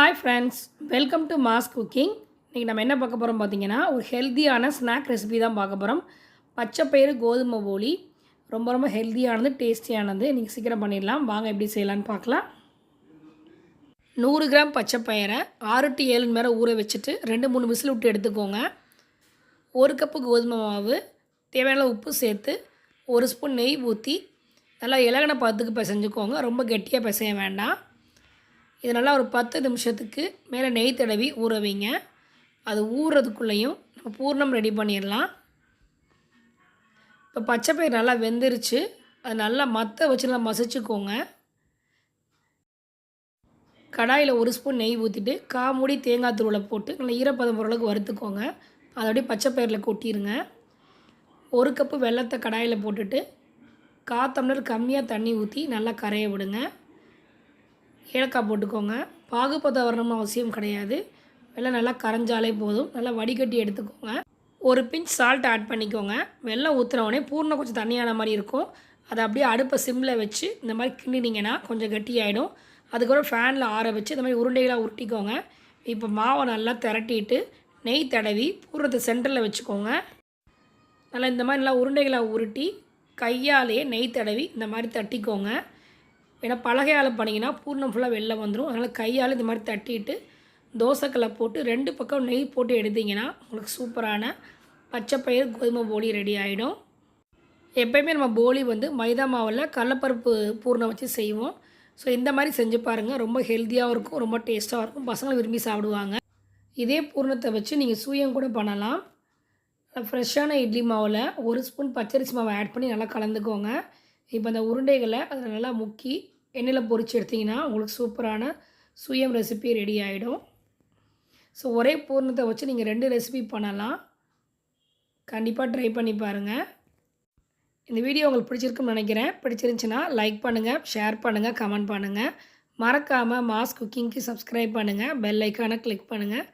Hi friends welcome to mass cooking இன்றைக்கி நம்ம என்ன பார்க்க போகிறோம் பார்த்தீங்கன்னா ஒரு ஹெல்த்தியான ஸ்நாக் ரெசிபி தான் பார்க்க போகிறோம் பச்சைப்பயிறு கோதுமை போலி. ரொம்ப ரொம்ப ஹெல்த்தியானது டேஸ்டியானது நீங்கள் சீக்கிரம் பண்ணிடலாம். வாங்க எப்படி செய்யலான்னு பார்க்கலாம். நூறு கிராம் பச்சைப்பயிரை ஆறு டு ஏழு மணி நேரம் ஊற வச்சுட்டு ரெண்டு மூணு விசில் விட்டு எடுத்துக்கோங்க. ஒரு கப்பு கோதுமை மாவு தேவையான உப்பு சேர்த்து ஒரு ஸ்பூன் நெய் ஊற்றி நல்லா இலகன பதத்துக்கு பிசைஞ்சுக்கோங்க. ரொம்ப கெட்டியாக பிசைய வேண்டாம். இது நல்லா ஒரு பத்து நிமிஷத்துக்கு மேலே நெய் தடவி ஊற வைங்க. அது ஊறுறதுக்குள்ளேயும் நம்ம பூர்ணம் ரெடி பண்ணிடலாம். இப்போ பச்சை பயிர் நல்லா வெந்துருச்சு. அது நல்லா மற்ற வச்சு நல்லா மசிச்சுக்கோங்க. கடாயில் ஒரு ஸ்பூன் நெய் ஊற்றிட்டு காமுடி தேங்காய் தூளை போட்டு நல்லா ஈரப்பதம் பொருளுக்கு வறுத்துக்கோங்க. அதை அப்படியே பச்சைப்பயிரில் கொட்டிடுங்க ஒரு கப்பு வெள்ளத்தை கடாயில் போட்டுட்டு கா டம்ளர் கம்மியாக தண்ணி ஊற்றி நல்லா கரைய விடுங்க. ஏலக்காய் போட்டுக்கோங்க. பாகுபதம் வரணும் அவசியம் கிடையாது. வெள்ளம் நல்லா கரைஞ்சாலே போதும். நல்லா வடிகட்டி எடுத்துக்கோங்க. ஒரு பிஞ்ச் சால்ட் ஆட் பண்ணிக்கோங்க. வெள்ளம் ஊற்றுன பூர்ணம் கொஞ்சம் தண்ணியான மாதிரி இருக்கும். அதை அப்படியே அடுப்பை சிம்மில் வச்சு இந்த மாதிரி கிண்டினீங்கன்னா கொஞ்சம் கட்டியாயிடும். அதுக்கப்புறம் ஃபேனில் ஆற வச்சு இந்த மாதிரி உருண்டைகளாக உருட்டிக்கோங்க. இப்போ மாவை நல்லா திரட்டிட்டு நெய் தடவி பூர்ணத்தை சென்டரில் வச்சுக்கோங்க. நல்லா இந்த மாதிரி நல்லா உருண்டைகளை உருட்டி கையாலேயே நெய் தடவி இந்த மாதிரி தட்டிக்கோங்க. ஏன்னா பலகையால் பண்ணிங்கன்னா பூர்ணம் ஃபுல்லாக வெளில வந்துடும் அதனால் கையால் இந்த மாதிரி தட்டிட்டு தோசைக்கல்லை போட்டு ரெண்டு பக்கம் நெய் போட்டு எடுத்திங்கன்னா உங்களுக்கு சூப்பரான பச்சைப்பயிறு கோதுமை போலி ரெடி ஆகிடும் எப்போயுமே நம்ம போலி வந்து மைதா மாவில் கடலப்பருப்பு பூர்ணம் வச்சு செய்வோம். ஸோ இந்த மாதிரி செஞ்சு பாருங்கள் ரொம்ப ஹெல்த்தியாகவும் இருக்கும் ரொம்ப டேஸ்ட்டாகவும் இருக்கும். பசங்க விரும்பி சாப்பிடுவாங்க. இதே பூர்ணத்தை வச்சு நீங்கள் சூயம் கூட பண்ணலாம். ஃப்ரெஷ்ஷான இட்லி மாவில் ஒரு ஸ்பூன் பச்சரிசி மாவை ஆட் பண்ணி நல்லா கலந்துக்கோங்க. இப்போ அந்த உருண்டைகளை அதில் நல்லா முக்கி எண்ணெயில் பொறிச்சு எடுத்திங்கன்னா உங்களுக்கு சூப்பரான சுயம் ரெசிபி ரெடி ஆகிடும் ஸோ ஒரே பூர்ணத்தை வச்சு நீங்கள் ரெண்டு ரெசிபி பண்ணலாம். கண்டிப்பாக ட்ரை பண்ணி பாருங்கள் இந்த வீடியோ உங்களுக்கு பிடிச்சிருக்குன்னு நினைக்கிறேன். பிடிச்சிருந்துச்சின்னா லைக் பண்ணுங்கள் ஷேர் பண்ணுங்கள் கமெண்ட் பண்ணுங்கள் மறக்காமல் மாஸ் குக்கிங்க்கு சப்ஸ்கிரைப் பண்ணுங்கள் பெல் ஐக்கானை கிளிக் பண்ணுங்கள்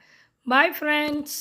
பாய் ஃப்ரெண்ட்ஸ்